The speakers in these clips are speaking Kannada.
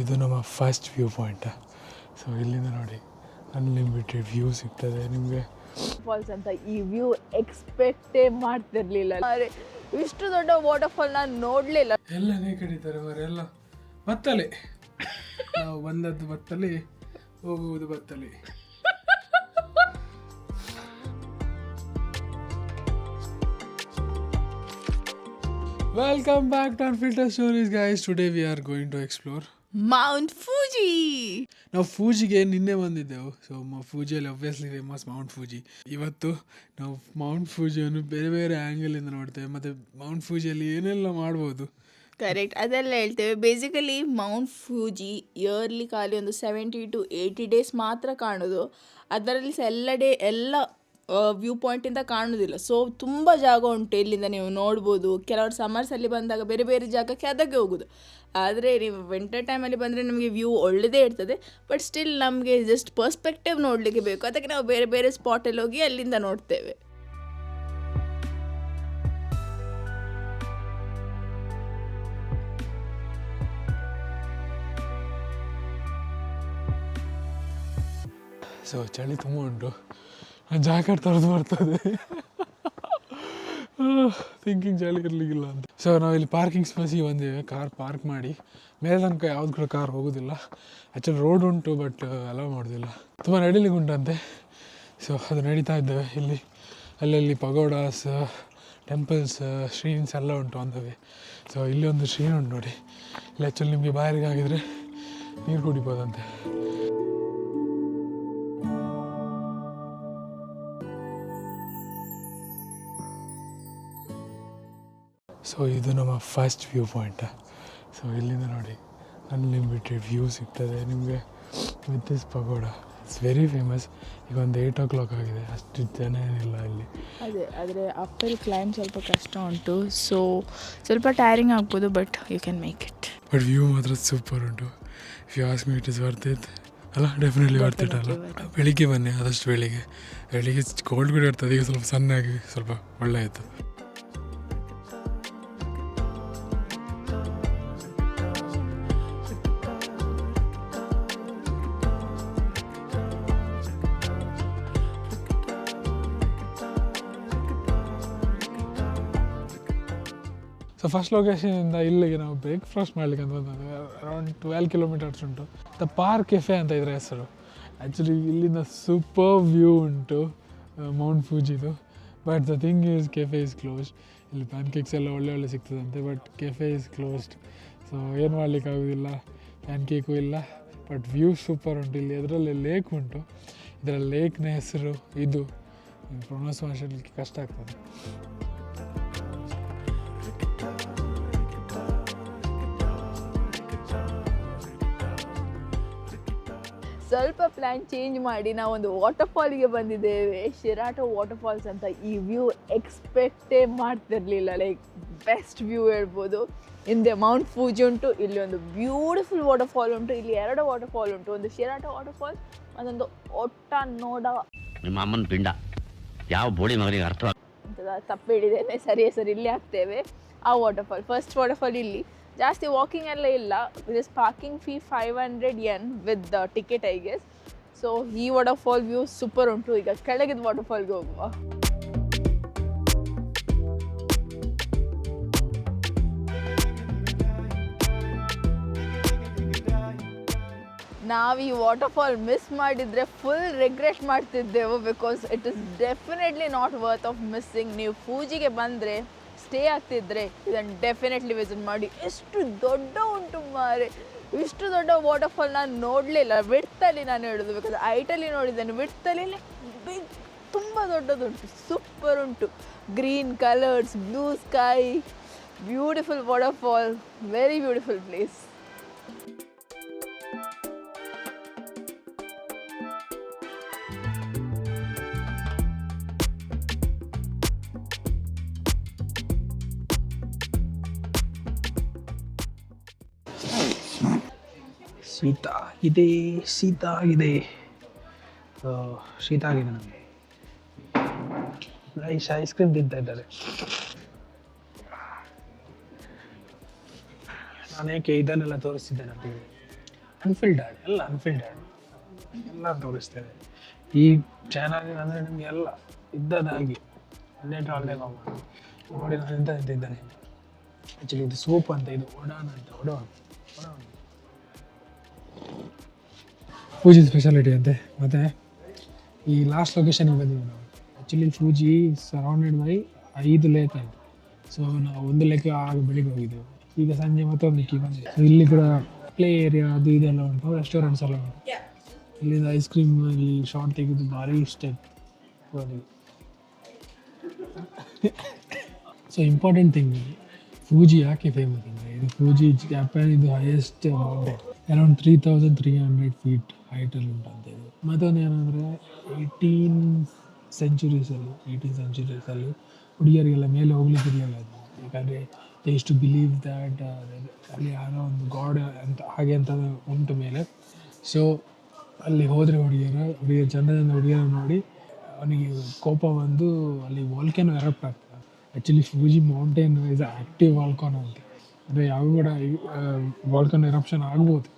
ಇದು ನಮ್ಮ ಫಸ್ಟ್ ವ್ಯೂ ಪಾಯಿಂಟ್ ಸೊ ಇಲ್ಲಿಂದ ನೋಡಿ. ಅನ್ಲಿಮಿಟೆಡ್ ವ್ಯೂ ಸಿಗ್ತದೆ ನಿಮಗೆ. ಫಾಲ್ಸ್ ಅಂತ ಈ ವ್ಯೂ ಎಕ್ಸ್ಪೆಕ್ಟೇ ಮಾಡ್ತಿರ್ಲಿಲ್ಲ. ಇಷ್ಟು ದೊಡ್ಡ ವಾಟರ್ ಫಾಲ್ ನಾನು ನೋಡಲಿಲ್ಲ. ಎಲ್ಲನೇ ಕಡಿತಾರೆ ಮರ ಎಲ್ಲ. ಬತ್ತಲೆ. ನಾವು ಬಂದದ್ದು ಬತ್ತಲೆ ಹೋಗುವುದು ಬತ್ತಲೆ. Welcome back to filter stories guys today we are going to explore mount Fuji ನಾವು ಫೂಜಿಗೆ ನಿನ್ನೆ ಬಂದಿದ್ದೆವು. ಸೊ ಫೂಜಿಯಲ್ಲಿ ಒಬ್ವಿಯಸ್ಲಿ ಫೇಮಸ್ ಮೌಂಟ್ ಫೂಜಿ ಇವತ್ತು ನಾವು ಮೌಂಟ್ ಫೂಜಿಯನ್ನು ಬೇರೆ ಬೇರೆ ಆ್ಯಂಗಲಿಂದ ನೋಡ್ತೇವೆ. ಮತ್ತು ಮೌಂಟ್ ಫೂಜಿಯಲ್ಲಿ ಏನೆಲ್ಲ ಮಾಡ್ಬೋದು? ಕರೆಕ್ಟ್ ಅದೆಲ್ಲ ಹೇಳ್ತೇವೆ. ಬೇಸಿಕಲಿ ಮೌಂಟ್ ಫೂಜಿ ಇಯರ್ಲಿ ಖಾಲಿ ಒಂದು ಸೆವೆಂಟಿ ಟು ಏಯ್ಟಿ ಡೇಸ್ ಮಾತ್ರ ಕಾಣೋದು. ಅದರಲ್ಲಿ ಸಹ ಎಲ್ಲ ಡೇ ಎಲ್ಲ ವ್ಯೂ ಪಾಯಿಂಟಿಂದ ಕಾಣೋದಿಲ್ಲ. ಸೊ ತುಂಬ ಜಾಗ ಉಂಟು ಇಲ್ಲಿಂದ ನೀವು ನೋಡ್ಬೋದು. ಕೆಲವರು ಸಮರ್ಸಲ್ಲಿ ಬಂದಾಗ ಬೇರೆ ಬೇರೆ ಜಾಗಕ್ಕೆ ಅದಕ್ಕೆ ಹೋಗೋದು. ಆದರೆ ನೀವು ವಿಂಟರ್ ಟೈಮಲ್ಲಿ ಬಂದರೆ ನಮಗೆ ವ್ಯೂ ಒಳ್ಳೆಯದೇ ಇರ್ತದೆ. ಬಟ್ ಸ್ಟಿಲ್ ನಮಗೆ ಜಸ್ಟ್ ಪರ್ಸ್ಪೆಕ್ಟಿವ್ ನೋಡಲಿಕ್ಕೆ ಬೇಕು. ಅದಕ್ಕೆ ನಾವು ಬೇರೆ ಬೇರೆ ಸ್ಪಾಟಲ್ಲಿ ಹೋಗಿ ಅಲ್ಲಿಂದ ನೋಡ್ತೇವೆ. ಸೊ ಚಳಿ ತುಂಬ ಉಂಟು. ಜಾಕೆಟ್ ತರದು ಬರ್ತದೆ. ಥಿಂಕಿಂಗ್ ಜಾಲಿ ಇರಲಿಕ್ಕಿಲ್ಲ ಅಂತ. ಸೊ ನಾವು ಇಲ್ಲಿ ಪಾರ್ಕಿಂಗ್ ಸ್ಪೇಸಿಗೆ ಬಂದಿವೆ. ಕಾರ್ ಪಾರ್ಕ್ ಮಾಡಿ. ಮೇಲೆ ತನಕ ಯಾವ್ದು ಕೂಡ ಕಾರ್ ಹೋಗೋದಿಲ್ಲ. ಆ್ಯಕ್ಚುಲಿ ರೋಡ್ ಉಂಟು ಬಟ್ ಅಲೋ ಮಾಡೋದಿಲ್ಲ. ತುಂಬ ನಡೀಲಿಕ್ಕೆ ಉಂಟಂತೆ. ಸೊ ಅದು ನಡೀತಾ ಇದ್ದೇವೆ ಇಲ್ಲಿ. ಅಲ್ಲಲ್ಲಿ ಪಗೋಡಾಸ್ ಟೆಂಪಲ್ಸ್ ಶ್ರೀನ್ಸ್ ಎಲ್ಲ ಉಂಟು ಅಂದವೆ ಸೊ ಇಲ್ಲಿ ಒಂದು ಶ್ರೀನ್ ಉಂಟು ನೋಡಿ. ಇಲ್ಲಿ ಆ್ಯಕ್ಚುಲಿ ನಿಮಗೆ ಬಾಯಿಗೆ ಆಗಿದ್ರೆ ನೀರು ಕುಡಿಬೋದಂತೆ. ಸೊ ಇದು ನಮ್ಮ ಫಸ್ಟ್ ವ್ಯೂ ಪಾಯಿಂಟ ಸೊ ಇಲ್ಲಿಂದ ನೋಡಿ. ಅನ್ಲಿಮಿಟೆಡ್ ವ್ಯೂ ಸಿಗ್ತದೆ. ನಿಮಗೆ with this pagoda. It's very famous ಈಗ ಒಂದು ಏಯ್ಟ್ ಓ ಕ್ಲಾಕ್ ಆಗಿದೆ. ಅಷ್ಟು ಜನ ಏನಿಲ್ಲ ಇಲ್ಲಿ. ಅದೇ ಆದರೆ ಅಪ್ಪಲ್ಲಿ ಕ್ಲೈಮ್ ಸ್ವಲ್ಪ ಕಷ್ಟ ಉಂಟು. ಸೊ ಸ್ವಲ್ಪ ಟೈರಿಂಗ್ ಆಗ್ಬೋದು but you can make it but view ಮಾತ್ರ ಸೂಪರ್ ಉಂಟು. If you ask me it is worth it ಅಲ್ಲ ಡೆಫಿನೆಟ್ಲಿ ವರ್ತ್ ಇಟ್ ಅಲ್ಲ. ಬೆಳಿಗ್ಗೆ ಬನ್ನಿ ಆದಷ್ಟು ಬೆಳಿಗ್ಗೆ. ಬೆಳಿಗ್ಗೆ ಕೋಲ್ಡ್ ಕೂಡ ಇರ್ತದೆ. ಈಗ ಸ್ವಲ್ಪ ಸಣ್ಣಾಗಿ ಸ್ವಲ್ಪ ಒಳ್ಳೆ ಆಯಿತು. ಸೊ ಫಸ್ಟ್ ಲೊಕೇಶನಿಂದ ಇಲ್ಲಿಗೆ ನಾವು ಬ್ರೇಕ್ಫಾಸ್ಟ್ ಮಾಡ್ಲಿಕ್ಕೆ ಅಂತ ಬಂದದ್ದು ಅರೌಂಡ್ ಟ್ವೆಲ್ ಕಿಲೋಮೀಟರ್ಸ್ ಉಂಟು. ದ ಪಾರ್ಕ್ ಕೆಫೆ ಅಂತ ಇದ್ರ ಹೆಸರು. ಆ್ಯಕ್ಚುಲಿ ಇಲ್ಲಿಂದ ಸೂಪರ್ ವ್ಯೂ ಉಂಟು. Mount ಫೂಜಿದು but the thing is cafe is closed ಇಲ್ಲಿ ಪ್ಯಾನ್ಕೇಕ್ಸ್ ಎಲ್ಲ ಒಳ್ಳೆ ಒಳ್ಳೆ ಸಿಗ್ತದಂತೆ but cafe is closed so ಏನು ಮಾಡ್ಲಿಕ್ಕೆ ಆಗೋದಿಲ್ಲ? ಪ್ಯಾನ್ಕೇಕು ಇಲ್ಲ. ಬಟ್ ವ್ಯೂ ಸೂಪರ್ ಉಂಟು. ಇಲ್ಲಿ ಅದರಲ್ಲಿ ಲೇಕ್ ಉಂಟು. ಇದರ ಲೇಕ್ನ ಹೆಸರು ಇದು. ಪ್ರೊನೌನ್ಸ್ ಮಾಡಲಿಕ್ಕೆ ಕಷ್ಟ ಆಗ್ತದೆ. ಸ್ವಲ್ಪ ಪ್ಲ್ಯಾನ್ ಚೇಂಜ್ ಮಾಡಿ ನಾವು ಒಂದು ವಾಟರ್ ಫಾಲ್ಗೆ ಬಂದಿದ್ದೇವೆ. ಶಿರಾಟೋ ವಾಟರ್ ಫಾಲ್ಸ್ ಅಂತ ಈ ವ್ಯೂ ಎಕ್ಸ್ಪೆಕ್ಟೇ ಮಾಡ್ತಿರ್ಲಿಲ್ಲ. ಲೈಕ್ ಬೆಸ್ಟ್ ವ್ಯೂ ಹೇಳ್ಬೋದು. ಹಿಂದೆ ಮೌಂಟ್ ಫೂಜಿ ಉಂಟು ಇಲ್ಲಿ ಒಂದು ಬ್ಯೂಟಿಫುಲ್ ವಾಟರ್ ಫಾಲ್ ಉಂಟು ಇಲ್ಲಿ ಎರಡು ವಾಟರ್ ಫಾಲ್ ಉಂಟು. ಒಂದು ಶಿರಾಟೋ ವಾಟರ್ ಫಾಲ್ ಅದೊಂದು ಒಟ್ಟ ನೋಡ. ನಿಮ್ಮ ಅಮ್ಮನ ಪಿಂಡ. ಯಾವ ಬೋಳಿ ಮಗನಿಗೆ ಅರ್ಥ ತಪ್ಪು ಹೇಳಿದ್ದೇನೆ. ಸರಿ ಸರಿ ಇಲ್ಲಿ ಹಾಕ್ತೇವೆ ಆ waterfall first waterfall ಇಲ್ಲಿ. ಜಾಸ್ತಿ ವಾಕಿಂಗ್ ಎಲ್ಲ ಇಲ್ಲ. Is parking fee five hundred yen with the ticket I guess so ಈ ವಾಟರ್ಫಾಲ್ ವ್ಯೂ ಸೂಪರ್ ಉಂಟು. ಈಗ ಕೆಳಗಿದ ವಾಟರ್ಫಾಲ್ಗೆ ಹೋಗುವ. ನಾವು ಈ ವಾಟರ್ಫಾಲ್ ಮಿಸ್ ಮಾಡಿದರೆ ಫುಲ್ ರಿಗ್ರೆಟ್ ಮಾಡ್ತಿದ್ದೆವು because it is definitely not worth of missing ನೀವು ಪೂಜೆಗೆ ಬಂದರೆ ಸ್ಟೇ ಆಗ್ತಿದ್ರೆ ಇದನ್ನು ಡೆಫಿನೆಟ್ಲಿ ವಿಸಿಟ್ ಮಾಡಿ. ಎಷ್ಟು ದೊಡ್ಡ ಉಂಟು ಮಾರೆ. ಇಷ್ಟು ದೊಡ್ಡ ವಾಟರ್ಫಾಲ್ ನಾನು ನೋಡಲಿಲ್ಲ. ವಿಡ್ತಲ್ಲಿ ನಾನು ಹೇಳೋದು ಬೇಕಾದ್ರೆ ಐಟಲ್ಲಿ ನೋಡಿದ್ದೇನೆ. ವಿಡ್ತಲ್ಲಿ ಬಿಗ್ ತುಂಬ ದೊಡ್ಡದುಂಟು. ಸೂಪರ್ ಉಂಟು. Green colours blue sky beautiful waterfall very beautiful place ಶೀತ ಇದೆ ಶೀತ ಆಗಿದೆ ಶೀತ ಆಗಿದೆ ನನಗೆ. ಐಸ್ ಐಸ್ ಕ್ರೀಮ್ ತಿಂತಾ ಇದ್ದಾರೆ. ನಾನು ಏಕೆ ಇದನ್ನೆಲ್ಲ ತೋರಿಸ್ತಿದ್ದೇನೆ ಅಂತ ಹೇಳಿ ಅನ್ಫಿಲ್ಟರ್ಡ್ ಎಲ್ಲ ಅನ್ಫಿಲ್ಟರ್ಡ್ ಎಲ್ಲ ತೋರಿಸ್ತೇವೆ ಈ ಚಾನಲ್ ಅಂದರೆ ನಿಮಗೆ ಎಲ್ಲ ಇದ್ದದಾಗಿ ಹನ್ನೆರಡು ಹೋಗ್ಬೋದು ನೋಡಿ ನಾನು ಎಂತ ಇದ್ದಾನೆ ಆ್ಯಕ್ಚುಲಿ ಇದು ಸೂಪ್ ಅಂತ, ಇದು ಒಡಾನ್ ಅಂತ ಒಡಾನ್ ಒಡಾನ್ ಪೂಜಿ ಸ್ಪೆಷಾಲಿಟಿ ಅಂತೆ. ಮತ್ತು ಈ ಲಾಸ್ಟ್ ಲೊಕೇಶನ್ಗೆ ಬಂದಿದ್ದೀವಿ ನಾವು. ಆ್ಯಕ್ಚುಲಿ ಫೂಜಿ ಸರೌಂಡೆಡ್ ಬೈ ಐದು ಲೇಕ್ ಆಯಿತು ಸೊ ನಾವು ಒಂದು ಲೇಕ್ ಆಗ ಬೆಳಿಗ್ಗೆ ಹೋಗಿದ್ದೆವು. ಈಗ ಸಂಜೆ ಮತ್ತೊಂದು ಕಿ ಬಂದಿದೆ ಸೊ ಇಲ್ಲಿ ಕೂಡ ಪ್ಲೇ ಏರಿಯಾ ಅದು ಇದೆಲ್ಲ ಉಂಟು ರೆಸ್ಟೋರೆಂಟ್ಸ್ ಎಲ್ಲ ಉಂಟು. ಇಲ್ಲಿಂದ ಐಸ್ ಕ್ರೀಮ್ ಇಲ್ಲಿ ಶಾರ್ಟ್ ತೆಗೆದು ಭಾರಿ ಇಷ್ಟ ಸೊ ಇಂಪಾರ್ಟೆಂಟ್ ಥಿಂಗ್ ಫೂಜಿ ಯಾಕೆ ಫೇಮಸ್ ಅಂದರೆ ಇದು ಫೂಜಿ ಜಪಾನ್ ಇದು highest mountain around three thousand three hundred feet ಹೈಟಲ್ಲಿ ಉಂಟಂತೆ ಇದು. ಮತ್ತೊಂದು ಏನಂದರೆ ಏಯ್ಟೀನ್ ಸೆಂಚುರೀಸಲ್ಲಿ ಏಯ್ಟೀನ್ ಸೆಂಚುರೀಸಲ್ಲಿ ಹುಡುಗಿಯರಿಗೆಲ್ಲ ಮೇಲೆ ಹೋಗ್ಲಿಕ್ಕೆ ಇರಲಿಲ್ಲ ಅದು. ಯಾಕಂದರೆ ದೇ ಇಷ್ಟು ಬಿಲೀವ್ ದ್ಯಾಟ್ ಅಲ್ಲಿ ಯಾರೋ ಒಂದು ಗಾಡ್ ಅಂತ, ಹಾಗೆ ಅಂತ ಉಂಟು ಮೇಲೆ. ಸೊ ಅಲ್ಲಿ ಹೋದರೆ ಹುಡುಗಿಯರು ಚಂದ ಚಂದ ಹುಡುಗಿಯರು ನೋಡಿ, ಅವನಿಗೆ ಕೋಪ ಬಂದು ಅಲ್ಲಿ ವಾಲ್ಕೆನೋ ಎರಪ್ಟ್ ಆಗ್ತದೆ. Actually Fuji mountain is active volcano ಅಂತ. ಅಂದರೆ ಯಾವ ಕೂಡ ವಾಲ್ಕನ್ ಎರಪ್ಷನ್ ಆಗ್ಬೋದು.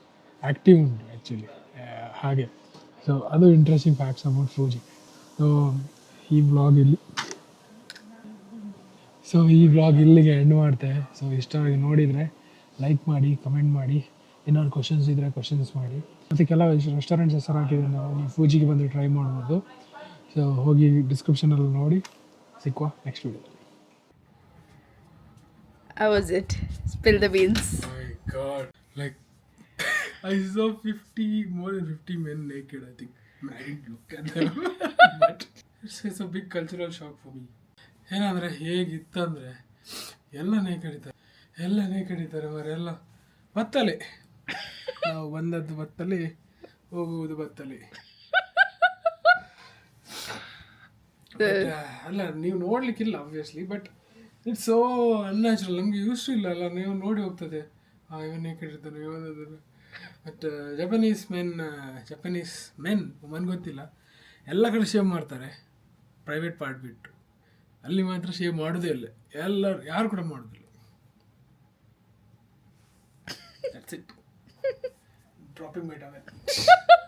ಆ್ಯಕ್ಟಿವ್ ಉಂಟು ಆ್ಯಕ್ಚುಲಿ ಹಾಗೆ. ಸೊ ಅದು interesting facts about Fuji so ಈ ಬ್ಲಾಗ್ ಇಲ್ಲಿ ಸೊ ಈ ಬ್ಲಾಗ್ ಇಲ್ಲಿಗೆ ಎಂಡ್ ಮಾಡ್ತೇವೆ ಸೊ ಇಷ್ಟವಾಗಿ ನೋಡಿದರೆ ಲೈಕ್ ಮಾಡಿ ಕಮೆಂಟ್ ಮಾಡಿ. ಏನಾದ್ರು ಕ್ವಶನ್ಸ್ ಇದ್ದರೆ ಕ್ವಶನ್ಸ್ ಮಾಡಿ. ಮತ್ತು ಕೆಲವು ರೆಸ್ಟೋರೆಂಟ್ಸ್ ಹೆಸರು ಹಾಕಿದ್ರೆ ನಾವು ನೀವು ಫೂಜಿಗೆ ಬಂದು ಟ್ರೈ ಮಾಡ್ಬೋದು. ಸೊ ಹೋಗಿ ಡಿಸ್ಕ್ರಿಪ್ಷನಲ್ಲಿ ನೋಡಿ. ಸಿಕ್ಕುವ next video How was it? Spill the beans. my god. Like i saw 50 more than 50 men naked i think. I didn't look at them. But it's, it's a big cultural shock for me. ಏನಂದ್ರೆ ಹೇಗಿತ್ತಂದ್ರೆ ಎಲ್ಲ ನೇಕಡ್ ಇದ್ದಾರೆ. ಎಲ್ಲ ನೇಕಡ್ ಇದ್ದಾರೆ ಅವರೆಲ್ಲ ಬತ್ತಲೆ. ನಾವು ಬಂದದ್ದು ಬತ್ತಲೆ ಹೋಗುವುದು ಬತ್ತಲೆ. But, ಅಲ್ಲ ನೀವು ನೋಡ್ಲಿಕ್ಕಿಲ್ಲ obviously but it's so unnatural ನಮಗೆ ಯೂಸ್ ಇಲ್ಲ ಅಲ್ಲ ನೀವು ನೋಡಿ ಹೋಗ್ತದೆ. ಆ ಇವನ್ನೇ ಕೇಳಿರ್ತಾನೆ ಇವನದನ್ನು ಬಟ್ Japanese men Japanese men Mann ಗೊತ್ತಿಲ್ಲ. ಎಲ್ಲ ಕಡೆ ಶೇವ್ ಮಾಡ್ತಾರೆ. ಪ್ರೈವೇಟ್ ಪಾರ್ಟ್ ಬಿಟ್ಟು. ಅಲ್ಲಿ ಮಾತ್ರ ಶೇವ್ ಮಾಡೋದೇ ಇಲ್ಲ. ಎಲ್ಲರೂ ಯಾರು ಕೂಡ ಮಾಡೋದಿಲ್ಲ. That's